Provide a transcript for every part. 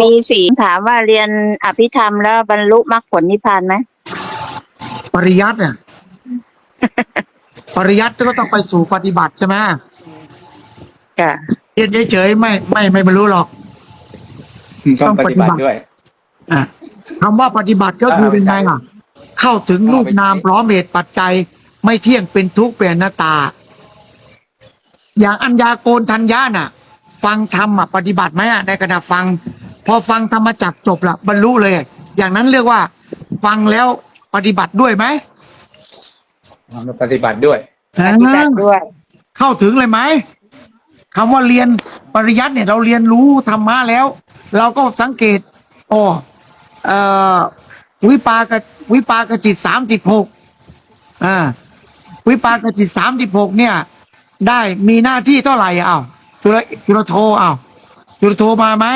มีสีถามว่าเรียนอภิธรรมแล้วบรรลุมรรคผลนิพพานไหมปริยัติเนี่ย ปริยัติก็ต้องไปสู่ปฏิบัติใช่ไหมจ้ะเรียนเฉยๆไม่ไม่ไม่บรรลุหรอก ต้องปฏิบัติด้วยอะคำว่าปฏิบัติก็คือเป็นไงล่ะ เข้าถึงรูปนามพร้อมเหตุปัจจัย ไม่เที่ยงเป็นทุกข์เป็นอนัตตา อย่างอัญญาโกนทัญญาน่ะ ฟังธรรมอะปฏิบัติไหมอะในขณะฟัง พอฟังธรรมจักรจบละบรรลุเลย อย่างนั้นเรียกว่า ฟังแล้วปฏิบัติด้วยไหมปฏิบัติด้วยปฏิบัติด้วย เข้าถึงเลยไหมคำว่าเรียนปริยัติเนี่ยเราเรียนรู้ธรรมะแล้ว เราก็สังเกตอ๋อเอ่อวิปากวิปากจิตสามสิบหกอ่าวิปากจิตสามสิบหกเนี่ย ได้มีหน้าที่เท่าไหร่อะอ้าวจุลจุลโทอ้าวจุลโทมาไหม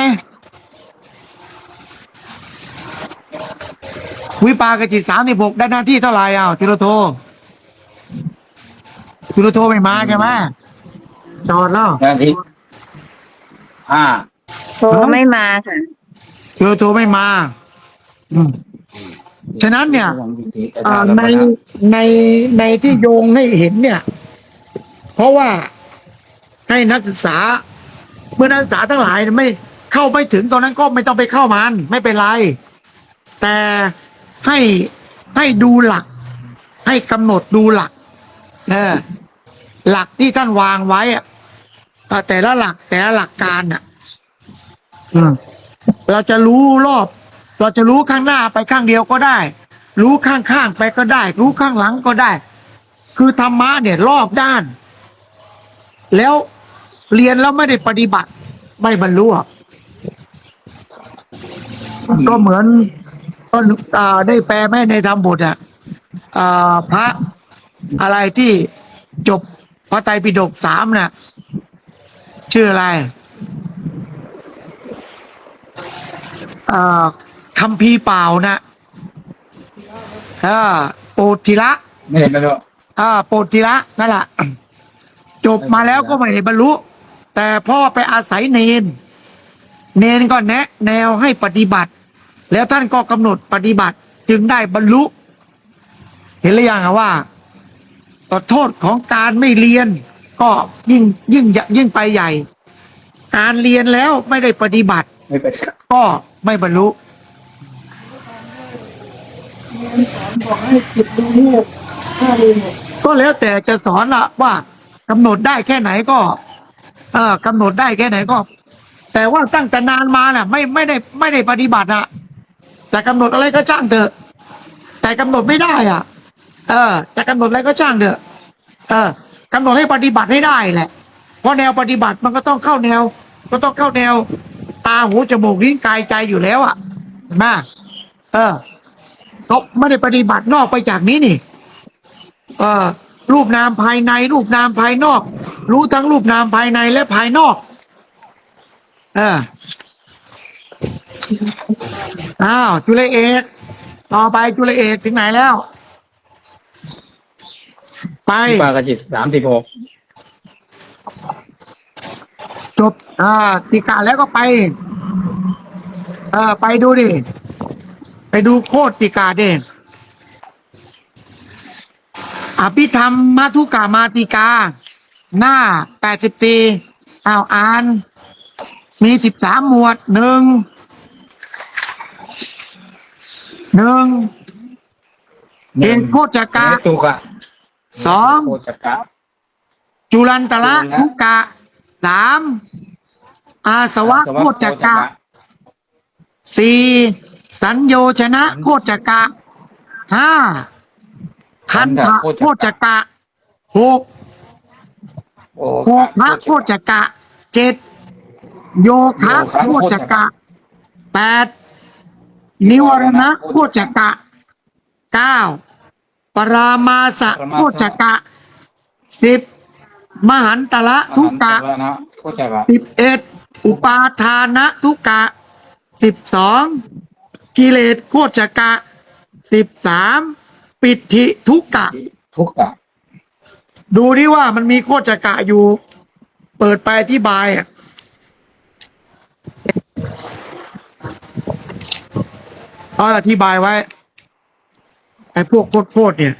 วิปากจิตสามสิบหกได้หน้าที่เท่าไหร่อ้าวจุลโทจุลโทไม่มาใช่ไหมจอดแล้วหน้าที่ห้าโทรไม่มาค่ะจุลโทไม่มาอืมฉะนั้นเนี่ยอ่าในในในที่โยงให้เห็นเนี่ย เพราะว่าให้นักศึกษา เมื่อนักศึกษาทั้งหลายไม่เข้าไม่ถึงตอนนั้นก็ไม่ต้องไปเข้ามัน ไม่เป็นไร แต่ ให้ให้ดูหลัก ให้กำหนดดูหลักเออหลักที่ท่านวางไว้อะเอ่อแต่ละหลักแต่ละหลักการอะอืมเราจะรู้รอบ เราจะรู้ข้างหน้าไปข้างเดียวก็ได้ รู้ข้างๆไปก็ได้ รู้ข้างหลังก็ได้ คือธรรมะเนี่ยรอบด้าน แล้วเรียนแล้วไม่ได้ปฏิบัติ ไม่บรรลุอะก็เหมือน ต้นอ่าได้แปลแม่ในธรรมบทอะอ่าพระอะไรที่จบพระไตรปิฎกสามน่ะ ชื่ออะไรอ่าคำพีร์เปล่านะอ่าโปธิละไม่เห็นไม่รู้อ่าโปธิละนั่นแหละจบมาแล้วก็ไม่ได้บรรลุ แต่พ่อไปอาศัยเนน เนนก็แนะ แนวให้ปฏิบัติ แล้วท่านก็กำหนดปฏิบัติจึงได้บรรลุ เห็นหรือยังว่าโทษของการไม่เรียน ก็ยิ่งยิ่งยิ่งไปใหญ่ การเรียนแล้วไม่ได้ปฏิบัติไม่เป็นก็ไม่บรรลุก็แล้วแต่จะสอนละว่ากำหนดได้แค่ไหนก็ เออกำหนดได้แค่ไหนก็ แต่ว่าตั้งแต่นานมาน่ะ ไม่ไม่ได้ไม่ได้ปฏิบัติอะ จะกำหนดอะไรก็ช่างเถอะ แต่กำหนดไม่ได้อะ เออจะกำหนดอะไรก็ช่างเถอะ เออกำหนดให้ปฏิบัติให้ได้แหละ เพราะแนวปฏิบัติมันก็ต้องเข้าแนว ก็ต้องเข้าแนว ตาหูจมูกลิ้นกายใจอยู่แล้วอะเห็นไหมเออเขาไม่ได้ปฏิบัตินอกไปจากนี้นี่ เออรูปนามภายใน รูปนามภายนอก รู้ทั้งรูปนามภายในและภายนอก เออ อ้าวจุลเอกต่อไปจุลเอกถึงไหนแล้ว ไปปากจิตสามสิบหกจบอ่าติกาแล้วก็ไป เออไปดูดิ ไปดูโคตรติกาเด่นอภิธรรมมาทุกามาติกา หน้าแปดสิบตีอ้าวอ่าน มีสิบสามหมวดหนึ่ง หนึ่งเห็นโคจกะ ตุกะสอง โคจกะ จุลันตระทุกะสามอาสวะโคจกะสี่สัญโยชนะโคจกะห้าคันทะโคจกะหกโอ้โภคะโคจกะเจ็ดโยคะโคจกะแปด นิวรณะโคจกะเก้าปรามาสะโคจกะสิบมหันตละทุกะนะโคจกะสิบเอ็ดอุปาทานะทุกะสิบสองกิเลสโคจกะสิบสามปิติทุกะ ทุกะดูดิว่ามันมีโคจกะอยู่ เปิดไปอธิบายอะ เขาอธิบายไว้ ไอ้พวกโคตรเนี่ย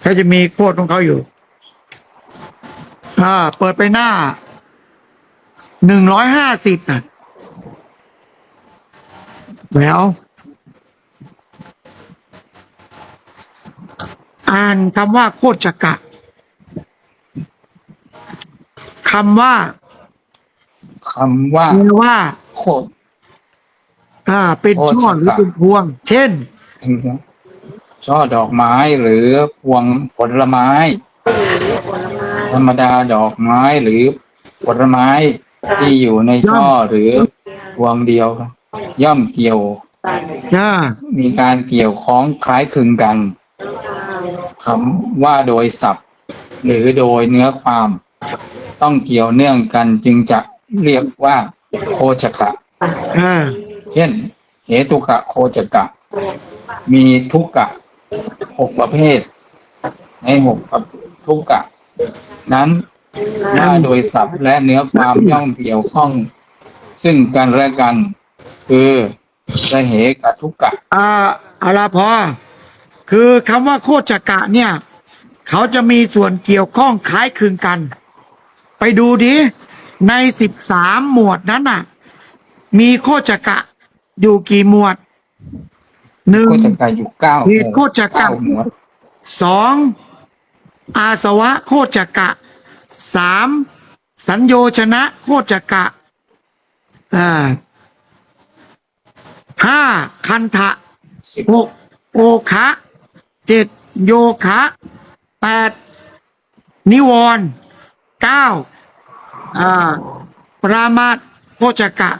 เขาจะมีโคตรของเขาอยู่ อ่า เปิดไปหน้า หนึ่งร้อยห้าสิบน่ะแล้วอ่านคำว่าโคตรจักระคำว่า คำว่าแปลว่า โคตร อ่า เป็นโคตรช่อหรือจักระเป็นพวง เช่น ช่อดอกไม้หรือพวงผลไม้ ธรรมดาดอกไม้หรือผลไม้ที่อยู่ในช่อหรือพวงเดียว ย่อมเกี่ยว อ่า มีการเกี่ยวข้องคล้ายคลึงกันคำว่าโดยศัพท์ หรือโดยเนื้อความ ต้องเกี่ยวเนื่องกันจึงจะ เรียกว่าโคจกะ อ่า เช่น เหตุกะโคจกะ มีทุกกะหกประเภท ในหกประทุกกะ นั้นว่าโดยศัพท์และเนื้อความต้องเกี่ยวข้อง ซึ่งกันและกัน คือสเหกะทุกกะ อ่าเอาละพอ คือคำว่าโคตรจักระเนี่ย เขาจะมีส่วนเกี่ยวข้องคล้ายคลึงกัน ไปดูดิ ในสิบสามหมวดนั้นน่ะ มีโคตรจักระอยู่กี่หมวดหนึ่งโคจกะอยู่เก้าเหตุโคจกะเก้าหมวดสองอาสวะโคจกะสามสัญโยชนะโคจกะอ่าห้าคันทะสิบหกโอคะเจ็ดโยคะแปดนิวรณ์เก้าอ่า ปรามาทโคจกะ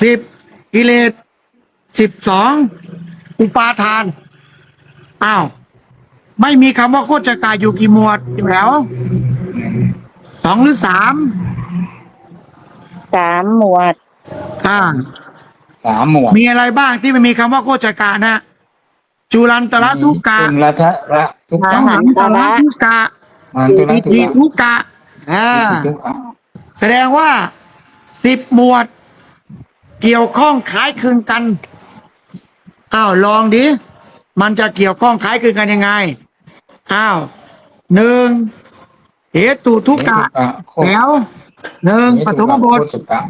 สิบกิเลสสิบสองอุปาทานอ้าวไม่มีคำว่าโคจกะอยู่กี่หมวดอยู่แล้วสองหรือสามสามหมวดอ่าสามหมวดมีอะไรบ้างที่ไม่มีคำว่าโคจกะนะจุลันตระทุกกะจุลทะระทุกมกะหันตระทุกกะมันตุระอิทุกจิกะทุกกะ อ่าทุกกะแสดงว่าสิบหมวด เกี่ยวข้องคล้ายคลึงกัน อ้าวลองดิ มันจะเกี่ยวข้องคล้ายคลึงกันยังไง อ้าวหนึ่งเหตุทุกกะโคแล้วหนึ่งปฐมบทโคจกะ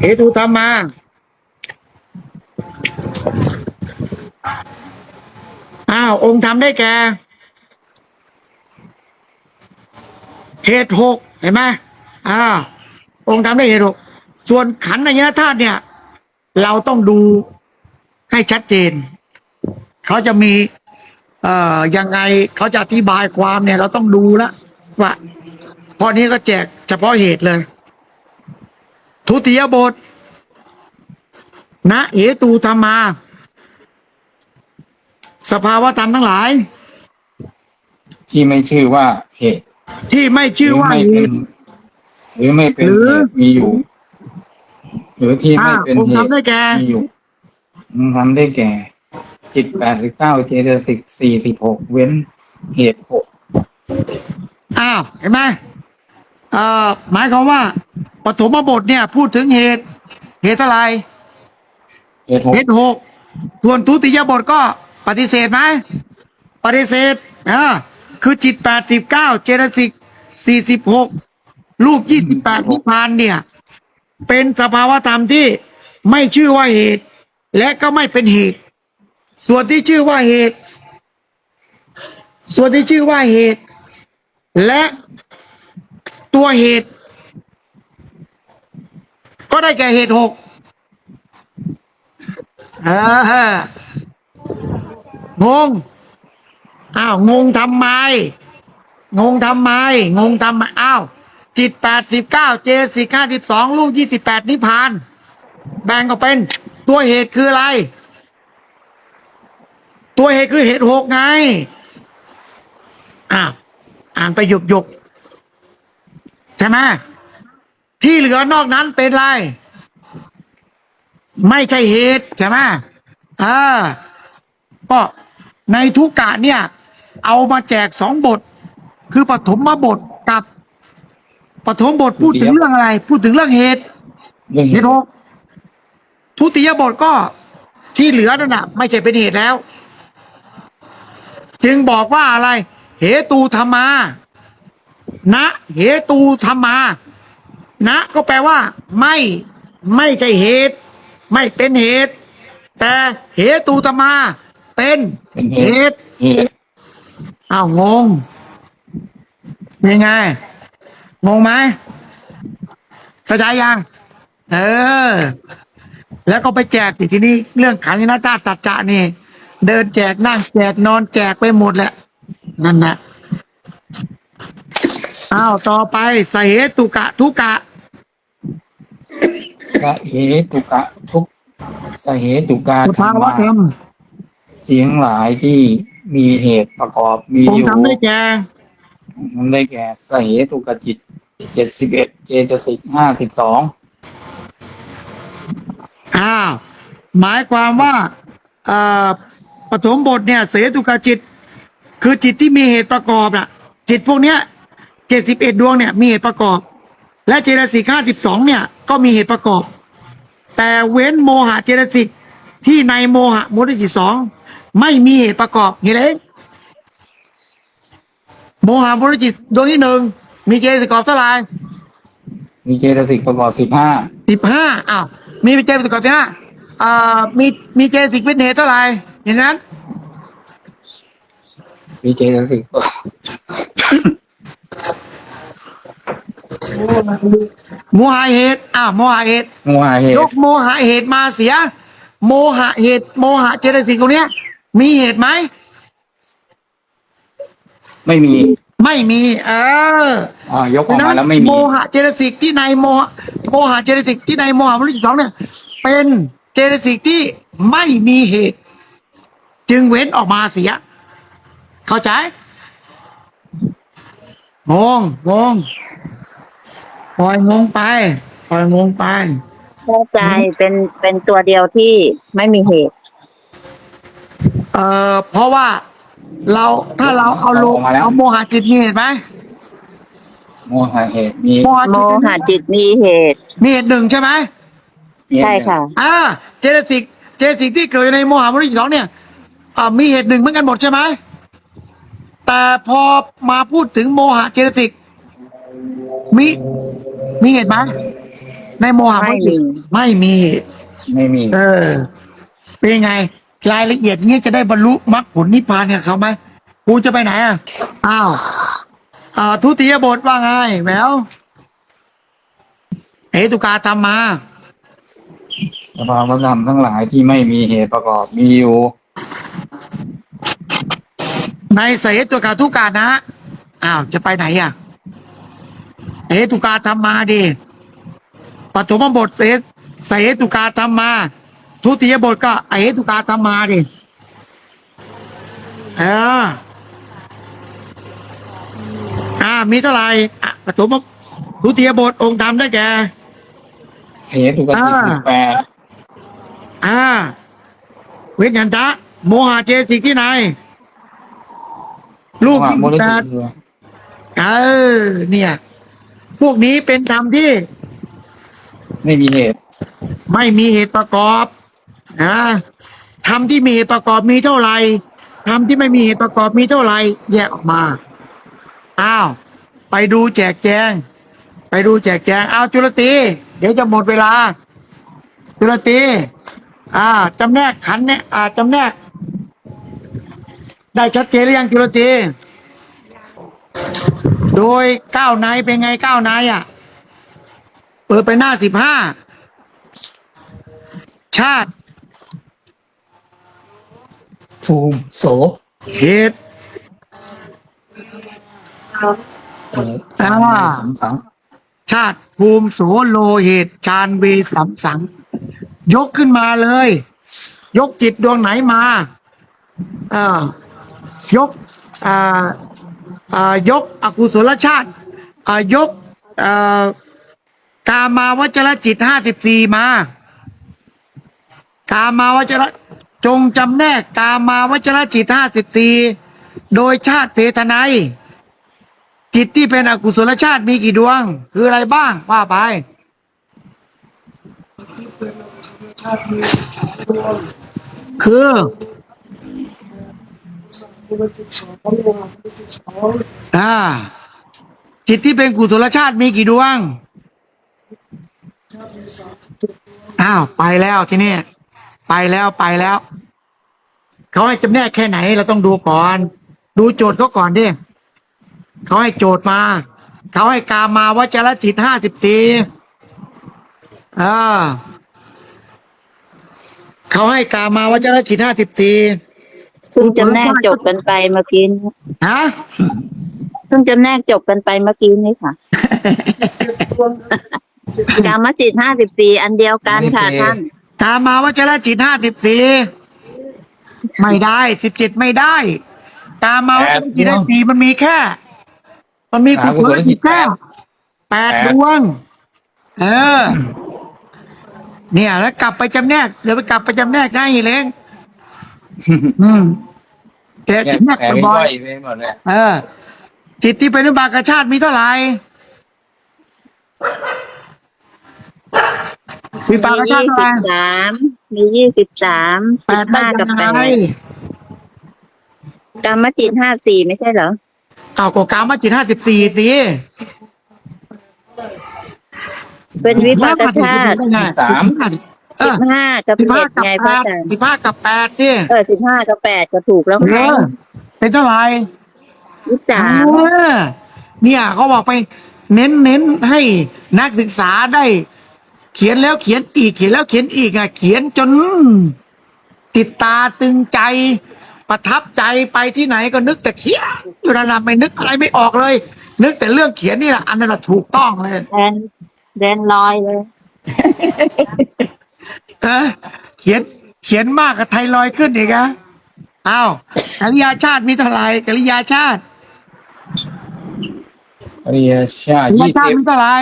เหตุธรรมาอ้าว องค์ธรรมได้แก่ เหตุหกเห็นไหมอ่า องค์ธรรมได้เหตุหกส่วนขันธ์อายนธาตุเนี่ย เราต้องดูให้ชัดเจน เขาจะมี เอ่อยังไงเขาจะอธิบายความเนี่ย เราต้องดูล้วว่าพราะนี้ก็แจกเฉพาะเหตุเลย ทุติยบทนะเหตูธรรมา สภาวะธรรมทั้งหลาย ที่ไม่ชื่อว่าเหตุ ที่ไม่ชื่อว่าหรืเหไม่เป็นตุหรือไม่เป็นหรือเหตุมีอยู่ หรือที่ไม่อ่าเป็นองค์เหธรรมตุได้แก่ มีอยู่องค์ทำได้แก่ จิตแปดสิบเก้าเจตสิกสี่สิบหกเว้นเหตุหกอ้าวเห็นไหมเอ่อหมายความว่าปฐมบทเนี่ย พูดถึงเหตุ เหตุอะไรเหตุหกเหตุหกส่วนทุติยบทก็ปฏิเสธไหมปฏิเสธอ่า คือจิตแปดสิบเก้าเจตสิกสี่สิบหกรูปยี่สิบแปดนิพพานเนี่ย เป็นสภาวธรรมที่ไม่ชื่อว่าเหตุ และก็ไม่เป็นเหตุ ส่วนที่ชื่อว่าเหตุ ส่วนที่ชื่อว่าเหตุ และตัวเหตุ ก็ได้แก่เหตุหกเอองง อ้าวงงทำไม งงทำไม งงทำไมอ้าวจิตแปดสิบเก้าเจสิกห้าสิบสองลูกยี่สิบแปดนิพพาน แบ่งออกเป็น ตัวเหตุคืออะไร ตัวเหตุคือเหตุหกไงอ้าวอ่านไปหยุกหยกๆใช่ไหมที่เหลือนอกนั้นเป็นไร ไม่ใช่เหตุใช่ไหมอ่าก็ในทุกกะเนี่ย เอามาแจกสองบท คือปฐมบทกับปฐมบทพูดถึงเรื่องอะไร พูดถึงเรื่องเหตุเรื่องเหตุหกทุติยบทก็ที่เหลือนั่นน่ะ ไม่ใช่เป็นเหตุแล้ว จึงบอกว่าอะไร เหตูธรรมา นะ เหตูธรรมา นะ ก็แปลว่า ไม่ไม่ใช่เหตุ ไม่เป็นเหตุ แต่เหตูธรรมา เป็นเป็นเหเหตุตุเหตุ อ้าวงงยังไง งงไหมเข้าใจยัง เออ แล้วก็ไปแจกติทีนี้เรื่องขันธ์นาตาสัจจะนี่ เดินแจกนั่งแจกนอนแจกไปหมดแหละ นั่นนะอ้าวต่อไปสเหตุกะ ทุกะกะเหตุกะทุกกะเหตุกาสุธรภารวมะธรรมเสียงหลายที่ มีเหตุประกอบมีผมอยู่ทำได้แก่มันได้แก่สเหตุกจิตเจ็ดสิบเอ็ดเจตสิกห้าสิบสองอ้าวหมายความว่าอ่าปฐมบทเนี่ยเสตุกะจิต คือจิตที่มีเหตุประกอบน่ะ จิตพวกเนี้ยเจ็ดสิบเอ็ดดวงเนี่ยมีเหตุประกอบ และเจตสิกห้าสิบสองเนี่ยก็มีเหตุประกอบ แต่เว้นโมหะเจตสิกที่ในโมหะมุตจิตสอง ไม่มีเหตุประกอบเห็นไหมโมหะมุตจิตดวงที่หนึ่งมีเจตสิกประกอบเท่าไหร่มีเจตสิกประกอบสิบห้าสิบห้าอ้าวมีเจตสิกประกอบสิบห้าอ่ามีมีเจตสิกเป็นเหตุเท่าไหร่เห็นนั้น มีเจตสิกประกอบโมหะเหตุอ้าวโมหะเหตุโมหะเหยตุกโมหะเหตุมาเสีย โมหะเหตุโมหะเจตสิกตรงเนี้ย มีเหตุไหม ไม่มีไม่มี เอออ่ายกออกมาแล้วไม่มี โมหะเจตสิกที่ในโมหะโมหะเจตสิกที่ในโมหะมุตจิตสองเนี่ย เป็นเจตสิกที่ไม่มีเหตุ จึงเว้นออกมาเสีย เข้าใจงงงงปล่อยงงไปปล่อยงงไป เข้าใจเป็นเป็นตัวเดียวที่ไม่มีเหตุ เอ่อเพราะว่าเราถ้าเราเอาโลออกมาแล้ว เอาโมหะจิตมีเหตุไหมโมหะเหตุมีโมหะโมจิตหะจิตมีเหตุ มีเหตุหนึ่งใช่ไหมมีใช่ค่ะ อ่าเจตสิกเจตสิกที่เกิดในโมหะมุตจิตสองเนี่ยอ่ามีเหตุหนึ่งเหมือนกันหมดใช่ไหมแต่พอมาพูดถึงโมหะเจตสิกมีมีเหตุไหมในโมหะมุตจิตไม่มี ไม่มีเหตุไม่มี เออเป็นยังไง รายละเอียดเนี้ยจะได้บรรลุมรรคผลนิพพานกับเขาไหมกูจะไปไหนอะอ้าวอ่าทุติยบทว่าไงแหววเหตุกาธรรมมาสภาวธรรมทั้งหลายที่ไม่มีเหตุประกอบมีอยู่ในเสตุกาทุกานะอ้าวจะไปไหนอะเหตุกาธรรมมาดิปฐมบทเสเสตุกาธรรมมา ทุติยบทก็เหตุกาธรรมมาดิเอออ่า มีเท่าไหร่อะปฐมทุติยบทองค์ธรรมได้แก่เหตุกจิตอ่าสิบแปดอ่า เวทยันตะ โมหะเจสิกที่ไหน ลูกโมหะที่มุตแปจิดตเออ เนี่ย พวกนี้เป็นธรรมที่ ไม่มีเหตุ ไม่มีเหตุประกอบ นะธรรมที่มีเหตุประกอบมีเท่าไหร่ธรรมที่ไม่มีเหตุประกอบมีเท่าไหร่แยกออกมาอ้าวไปดูแจกแจง ไปดูแจกแจงอ้าวจุลตีเดี๋ยวจะหมดเวลา จุลตีอ่าจำแนกขันเนี่ยอ่าจำแนก ได้ชัดเจนหรือยังจุลตีโดยก้าวในเป็นไงก้าวในอะ เปิดไปหน้าสิบห้าชาติ ภูมิโสเหตุอ่าสังสังชาติภูมิโสโลเหตุชาญเวสัมสัง ยกขึ้นมาเลย ยกจิตดวงไหนมาเอ่ายกอ่าอ่ายกอกุศลชาติอ่ายกอ่ากามาวจรจิตห้าสิบสี่มา กามาวจร จงจำแนกกามาวจรจิตห้าสิบสี่โดยชาติเพทนัยจิตที่เป็นอกุศลชาติมีกี่ดวง คืออะไรบ้างว่าไปคืออ่าจิตที่เป็นกุศลชาติมีกี่ดวง อ้าว ไปแล้วที่นี้ ไปแล้วไปแล้ว เขาให้จำแนกแค่ไหนเราต้องดูก่อน ดูโจทย์เขาก่อนดิเขาให้โจทย์มา เขาให้กามาวจรจิตห้าสิบสี่เออเขาให้กามาวจรจิตห้าสิบสี่เพิ่งจำแนกจบกันไปเมื่อกี้นี้ฮะเพิ่งจำแนกจบกันไปเมื่อกี้นี้ค่ะ กามจิตห้าสิบสี่อันเดียวกันค่ะท่าน กามาวจรจิตห้าสิบสี่ไม่ได้สิบเจ็ดไม่ได้กามาวจรจิตห้าสี่มันมีแค่ มันมีกุศลจิตแค่แปดดวง เออ เนี่ยแล้วกลับไปจำแนกเดี๋ยวไปกลับไปจำแนกให้เล้งอืมแกแยกจำแนกแผลบ่ย่ออยยไปหมดเลยๆเออ จิตที่เป็นวิบากชาติมีเท่าไหร่ วิบากมีชายี่ติเท่าไหสิร่บสามมียี่สิบสามแปสิดบได้ห้ากับยังแปไงดกามจิตห้าสี่ไม่ใช่เหรอ เอาก็กามาจิตห้าสิบสี่สิเป็นวิปากชาติ สาม เอสิอบห้ากับสิบห้าเจ็ดกับไงพแประอาดจารย์สิบห้ากับแปดนี่เออสิบห้ากับแปดจะถูกแล้วเอไงอเป็นเท่าไหร่ ยี่สิบสามเออเนี่ยเขาบอกไปเน้นเน้นให้นักศึกษาได้เขียนแล้วเขียนอีกเขียนแล้วเขียนอีกอะเขียนจน ติดตาตึงใจ ประทับใจไปที่ไหนก็นึกแต่เขียนอยู่นั่นแหละไม่นึกอะไรไม่ออกเลย นึกแต่เรื่องเขียนนี่แหละอันนั้นแหละถูกต้องเลยแดนแดนลอยเลยเออเขียนเขียนมากกับไทรอยด์ขึ้นอีกอะอ้าวกริยาชาติมีเท่าไหร่กริยาชาติอริยชาติกริยี่ยาชาสิติบมีเท่าไหร่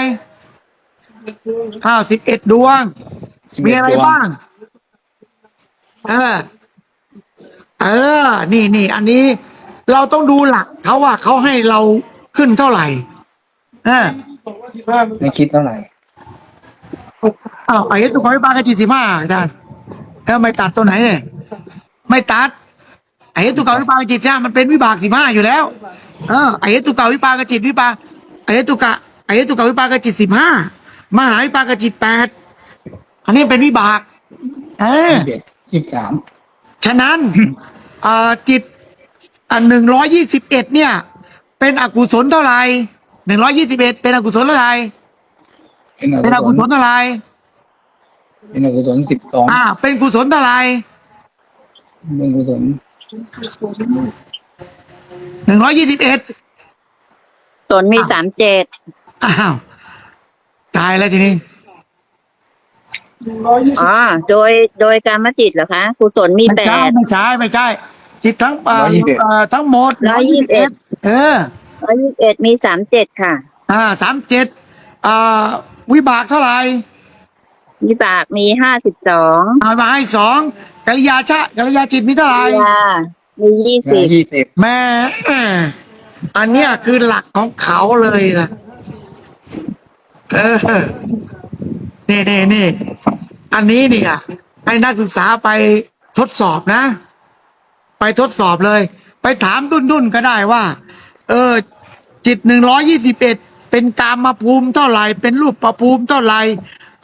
อ้าวสิบเอ็ดดวงสิบมีเอ็ดอะไรดวงบ้าง เออ เออ นี่นี่อันนี้ เราต้องดูหลักเขาว่าเขาให้เราขึ้นเท่าไหร่เออไม่คิดเท่าไหร่ อ้าวไอ้ตัวของพี่ปากระจิตสิมาอาจารย์เออไม่ตัดตัวไหนเนี่ย ไม่ตัดไอ้ตัวเก่าวิปากจิตเนี่ยมันเป็นวิบากสิบห้าอยู่แล้ว เออไอ้ตัวเก่าวิปากจิตวิปาไอ้ตัวกะไอ้ตัวเก่าวิปากจิตสิบห้า มหาวิปากจิตแปดอันนี้เป็นวิบาก เออสิบเอ็ดยี่สิบสามฉะนั้นเอ่อจิตอันหนึ่งร้อยยี่สิบเอ็ดเนี่ย เป็นอกุศลเท่าไหร่หนึ่งร้อยยี่สิบเอ็ดเป็นอกุศลเท่าไหร่เป็นอเป็นอกุกุศศลลเท่าไหร่เป็นอกุศลสิบสองอ่า เป็นกุศลเท่าไหร่เป็นกุศลหนึ่งร้อยยี่สิบเอ็ดสนมีสามเจ็ดอ้าว ตายแล้วทีนี้อ๋อ โดย โดยกามจิตเหรอคะกุศลมีไม่แปใช่ด ไม่ใช่ไม่ใช่ จิตทั้งเอ่อเอ่อทั้งหมดร้อยยี่สิบเอ็ดเออ ร้อยยี่สิบเอ็ดมีสามเจ็ดค่ะ อ่าสามเจ็ดอ่าวิบากเท่าไหร่วิบากมีห้าสิบสองเอามาให้สองกัลยาชากัลยาจิตมีเท่าไหร่ ยามียี่สิบยี่สิบแม่อันเนี้ยคือหลักของเขาเลยนะ เออ นี่นี่นี่อันนี้เนี่ยให้นักศึกษาไปทดสอบนะ ไปทดสอบเลย ไปถามดุนดุนๆก็ได้ว่า เออ จิตหนึ่งร้อยี่สิบเอ็ดเป็นกามมาภูมิเท่าไหร่เป็นรูปประภูมิเท่าไหร่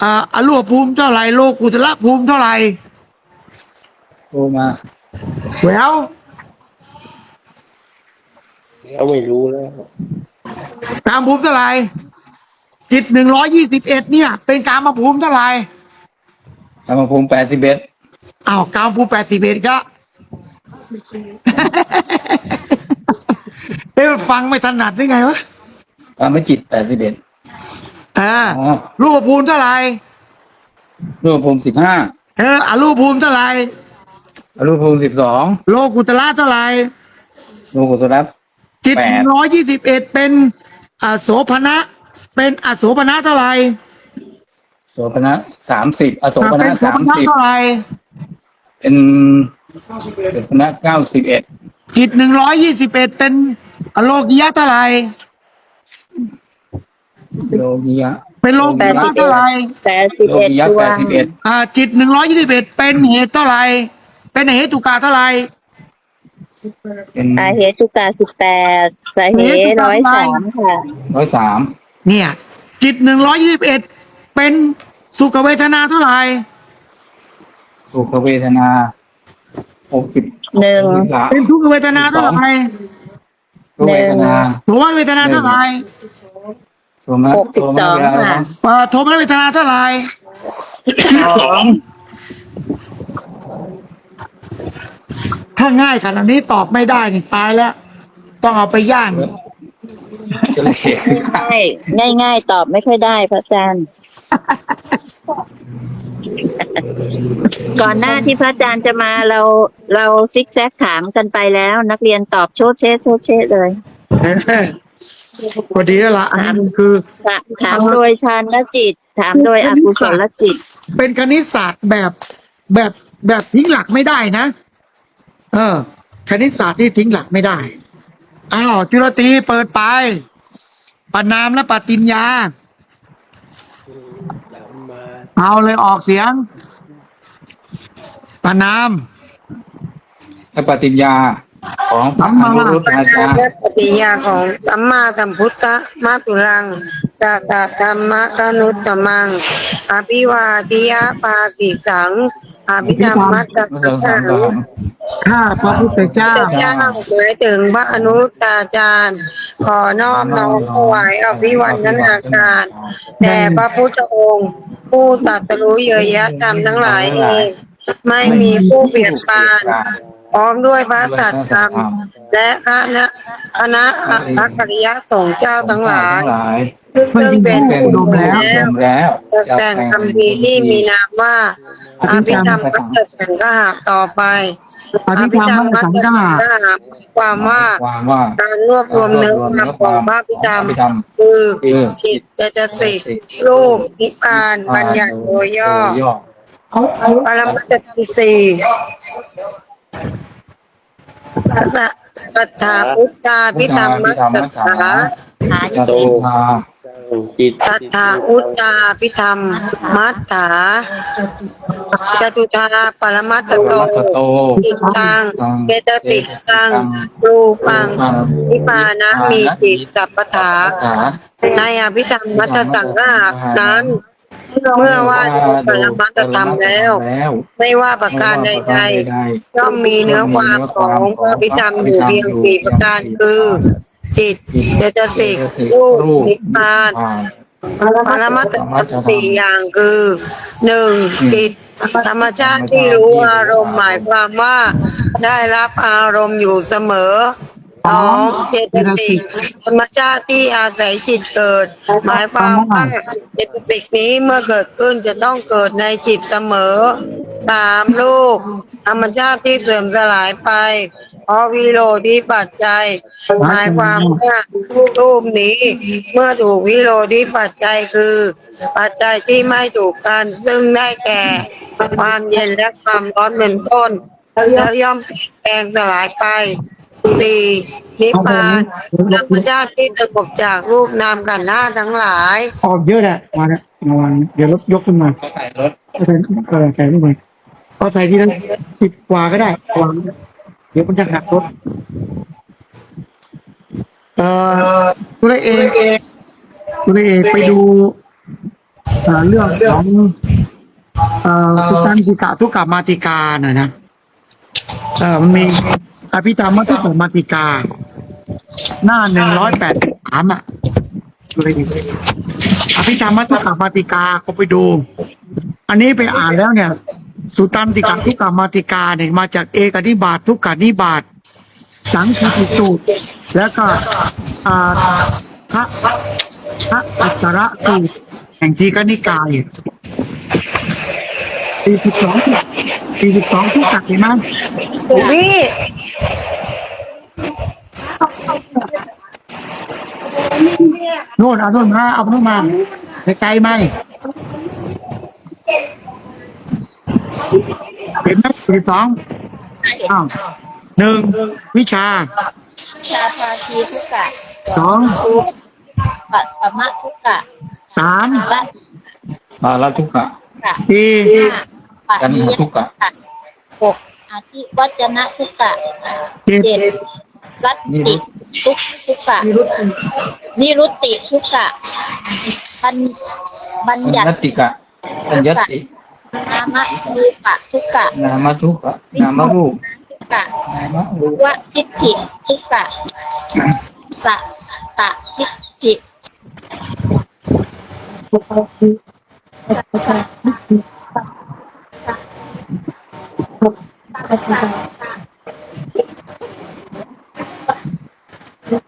อ่าอรูปภูมิเท่าไหร่โลกุตละภูมิเท่าไหร่โทรมาแหววเขาไม่รู้แล้วกามภูมิเท่าไหร่ จิตหนึ่งร้อยี่สิบเอ็ดเนี่ย เป็นกามมาภูมิเท่าไหร่ธรรมภูมิแปดสิบเอ็ดอ้าวกามภูมิแปดสิบเอ็ดก็เอ้ยฟังไม่ถนัดได้ไงวะธรรมจิตแปดสิบเอ็ดอ่าอ๋อรูปภูมิเท่าไหร่รูปภูมิสิบห้าเอออรูปภูมิเท่าไหร่รูปภูมิสิบสองโลกุตละเท่าไหร่รูปกุศลจิตแปดร้อยยี่สิบเอ็ดเป็นอโสภณะ เป็นอโสภณะเท่าไหร่โสภณะสามสิบอโสภณะเป็นโสสามภณะสิบเท่าไหร่เป็นโสภณะเก้าสิบเอ็ดจิตหนึ่งร้อยยี่สิบเอ็ดเป็นอโลกิยะเท่าไหร่โลกิยะเป็นโลกุตระเท่าไหร่แปดสิบโลเอ็ดกิยะดวแปดงสิบเอ็ดอ่าจิตหนึ่งร้อยยี่สิบเอ็ดเป็นเหตุเท่าไหร่เป็นเหตุกาเท่าไหร่ เป็นอาเหตุกาสิบแปดสาเหตุร้อยสามค่ะร้อยสาม เนี่ย จิตหนึ่งร้อยยี่สิบเอ็ดเป็นสุขเวทนาเท่าไหร่สุขเวทนาหกสิบหนึ่งละเป็นทุกขเวทนาเท่าไหร่สุขเวทนาโสมนัสเวทนาเท่าไหร่สมนัตหกสิบสองค่ะเอ่อโทมนัสเวทนาเท่าไหร่สองถ้าง่ายขนาดนี้ตอบไม่ได้นี่ตายแล้ว ต้องเอาไปย่าง จะเลยเห็นง่ายง่ายๆตอบไม่ค่อยได้พระอาจารย์ ก่อนหน้าที่พระอาจารย์จะมาเราเราซิกแซกถามกันไปแล้ว นักเรียนตอบโชดเชดโชดเชดเลยพอดีแล้วล่ะอันนี้มันคือถาถามโดยฌานจิต ถามโดยอกุศลจิต เป็นคณิตศาสตร์แบบแบบแบบทิ้งหลักไม่ได้นะ เออ คณิตศาสตร์ที่ทิ้งหลักไม่ได้ อ้าวจุลตรีเปิดไปปนามและปฏิญญา เอาเลยออกเสียงปนามและปฏิญญาของพระอนุรุตอาจารย์และปฏิญาของสัมมาสัมพุทธมาตุลังสัตตธรรมกนุตตมังอภิวาทิยาปาสิสังอภิธรรมมัตตเมื่อเราสัสามงทหาร ข้าพระพุทธเจ้า เจ้าหมายถึงพระอนุรุตตาจารย์ ขอน้อมน้อมถวายอภิวันนนาการแด่พระพุทธองค์ ผู้ตรัสรู้เยอะแยะธรรมทั้งหลายเองไม่มีผู้เปรียบปานพร้อมด้วยพระสัตธรรม และคณะคณะอัคริยะสงฆ์เจ้าทั้งหลายซึ่งเป็นเป็นผู้รวมแล้แล้วแต่งคำพีที่มีนามว่าอภิธรรมมัตตสังฆะต่อไป อภิธรรมมัตตสังฆะฆะความว่าความว่าการรวบรวมเนื้อความของพระพิธรรมพระพิธรรมคือคือจิตเจตสิกรูปนิพพานบัญญัติโดยย่อโดยย่อปรมัตถธรรมสี่สัทธาพุทธาพิธรรมมัตตสาหาจั จิตุตธาจิตสัทธาอุตตาพิธรรม มัตถาจตุธาปรมัตถโตวัตโตจิตตังเจตติตังรูปังนิพพานะมีจิตสัพพถาถาในอภิธรรมมัตถสังฆะนั้น เมื่อว่าด้วยปรมัตถธรรมแล้ว ไม่ว่าประการใดๆย่อมมีเนื้อความของพระพิธรรมอยู่เพียงสี่ประการคือ จิตเจตสิกรูปนิพพานปรมัตถธรรมสี่อย่างคือหนึ่งจิตธรรมชาติที่รู้อารมณ์หมายความว่า ได้รับอารมณ์อยู่เสมอ สองเจตสิกธรรมชาติที่อาศัยจิตเกิด หมายความว่าเจตสิกนี้เมื่อเกิดขึ้นจะต้องเกิดในจิตเสมอสามลูกธรรมชาติที่เสื่อมสลายไปเพราะวิโรธิปัจจัยหมายความว่ารูปนี้ เมื่อถูกวิโรธิปัจจัยคือ ปัจจัยที่ไม่ถูกกันซึ่งได้แก่ความเย็นและความร้อนเป็นต้นแล้วย่อมแปลงสลายไป สี่นิพพานธรรมชาติที่สงบจากรูปนามกันธ์หน้าทั้งหลาย ออกเยอะแหละมาเนี่ยระวังเดี๋ยวรถยกขึ้นมาก็ใส่รถเอาใส่เออใส่ขึ้นมาเอาใส่ทีละสิบกว่าก็ได้วางเดี๋ยวมันจะหักรถเอ่อตัวเองตัวเองไปดูเอ่อเรื่องของเอ่อทุตันติกาทุกกามาติกาหน่อยนะเออมันมี อภิธรรมมัตตมาติกา หน้าหนึ่งร้อยแปดสิบสามอะเองอภิธรรมมัตตมาติกาเขาไปดู อันนี้ไปอ่านแล้วเนี่ย สุตันติกาทุกกามาติกาเนี่ยมาจากเอกนิบาตทุกกานิบาตสังคีติสูตรแล้วก็อ่าพระพระอัตตระสูตรแห่งทีกนิกาย สี่สิบสองสี่สิบสองทุกจักเห็นไหมพี่โน่นเอาโน่นมาเอาโน่นมาไกลๆไหมเห็นไหมสี่สิบสองอ้าวหนึ่งวิชาชาพาทีทุกกะสองปะปะมะทุกกะสามละภาลทุกขะ กะสี่ห้าปะกันนิหายทุกขะหกอาทิวัจนะทุกกะเจ็ดเจ็ดรัตติทุกทุกกะนิรุตติทุกกะบัญบัญปัญญัติญติกะปัญญตินามะรูปะทุกกะนามทุกขะนามรูปทุกกะนามรูปวะทิฏฐิทุกกะสะตะทิฏฐิ ไ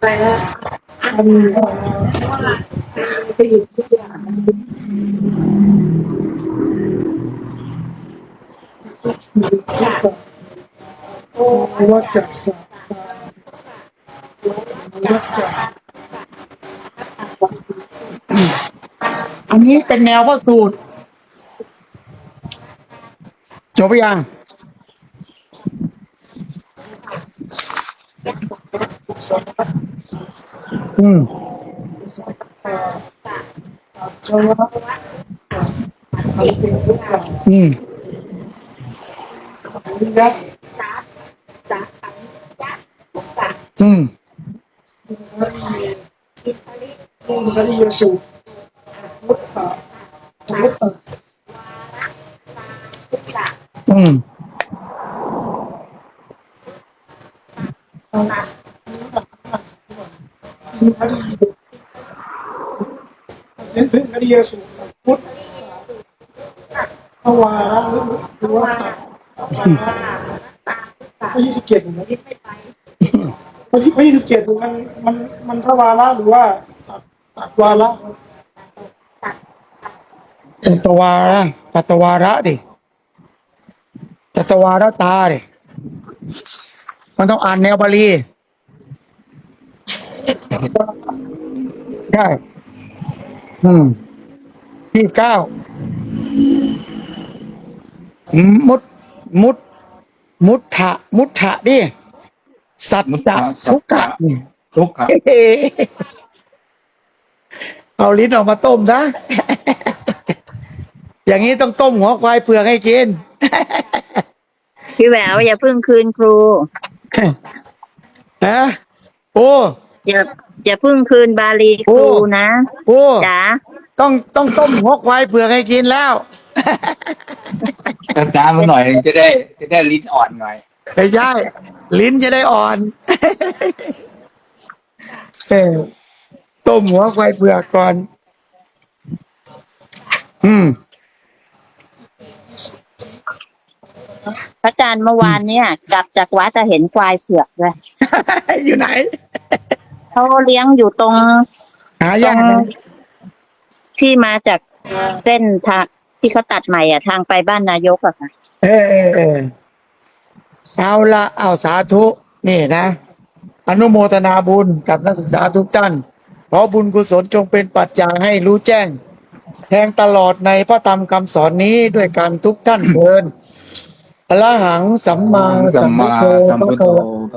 ปแล้วไปหยุดทุกอย่างว่าจะสรรจจะอันนี้ เป็นแนวพระสูตร จบหรือยังอืมอืมอืม เยซูเป็นเป็นพระเยซูมุตตะทวาระหรือว่าตัดตัดวาระพระยี่สิบเจ็ดนะพระยี่พระยี่สิบเจ็ดมันมันมันทวาระหรือว่าตัดตัดวาระตัตวาระตัตวาระดิตัตวาระตาดิ มันต้องอ่านแนวบาลีใช่อืมที่เก้ามุด มุด มุดถะมุดถะดิสัจมุตจะตะสัทุจกขะจะทุกขะเฮ้เอาลิ้นออกมาต้มนะอย่างนี้ต้องต้มหัวควายเผือกให้กิน พี่แหววอย่าเพิ่งคืนครู ฮะโอ้อย่าอย่าเพิ่งคืนบาลีครูนะโอ้จ๋าต้องต้องต้มหัวควายเผือกให้กินแล้วช้าๆมาหน่อยจะได้ จะได้ลิ้นอ่อนหน่อยไม่ใช่ลิ้นจะได้อ่อนเออต้มหัวควายเผือกก่อน อืม พระอาจารย์เมื่อวานเนี่ยกลับจากวัดจะเห็นควายเผือกเลยอยู่ไหนเขาเลี้ยงอยู่ตรงหาตรยากงนะที่มาจากเส้นทางที่เขาตัดใหม่อะ ทางไปบ้านนายกอะค่ะ เออเออเออเอาละเอาสาธุ นี่นะ อนุโมทนาบุญกับนักศึกษาทุกท่าน ขอบุญกุศลจงเป็นปัจจัยให้รู้แจ้ง แทงตลอดในพระธรรมคำสอนนี้ด้วยการทุกท่านเดิน อรหังสัมมาสัสัมมมาพุทโธสัมพพุระทโธกว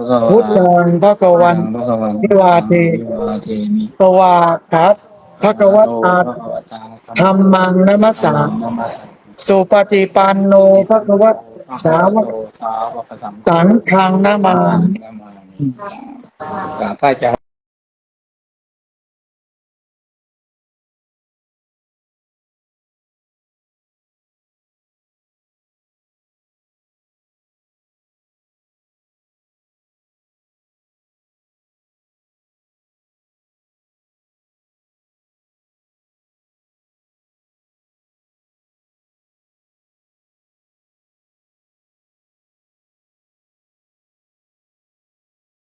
าพระกวาพุทธังพระกวันพระกวันนิวาเทนิวาเทมิปวาครับพระกวัตตาพระกวตาธรรมังนมัสสาธรรมัสสาสุปฏิปันโนพระกวัตสาวกสาวกสัมสังฆังนามานามามิกราบพระอาจารย์